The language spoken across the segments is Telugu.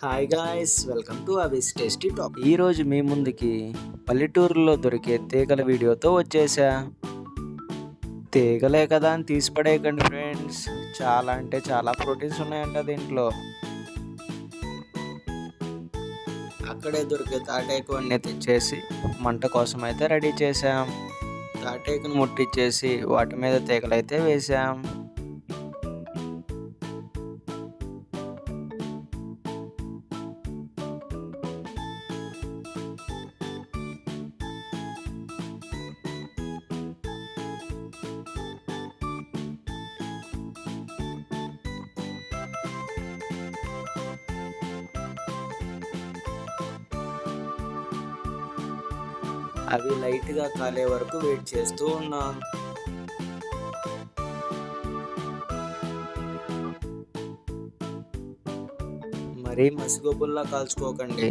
Hi guys welcome to Avis tasty top ఈరోజు మీ ముందుకి పల్లెటూరులో దొరికే తీగల వీడియోతో వచ్చేసా. తీగలే కదా అని తీసి పడేయకండి ఫ్రెండ్స్ చాలా అంటే చాలా ప్రోటీన్స్ ఉన్నాయంట దీంట్లో. అక్కడే దొరికే తాటేకు అన్ని తెచ్చేసి మంట కోసం అయితే రెడీ చేసాం తాటేకును ముట్టించేసి వాటి మీద తీగలైతే వేసాం అవి లైట్గా కాలే వరకు వెయిట్ చేస్తూ ఉన్నాం. మరీ మసిగొబ్బుల్లా కాల్చుకోకండి.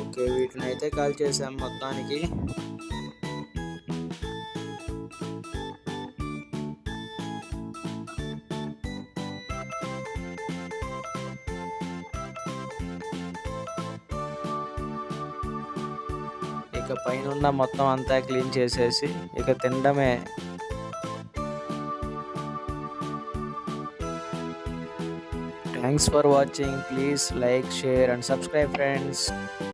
ఓకే వీటిని అయితే కాల్ చేసాం మొత్తానికి. ఇక పైన మొత్తం అంతా క్లీన్ చేసేసి ఇక తినడమే. Thanks for watching please like share and subscribe friends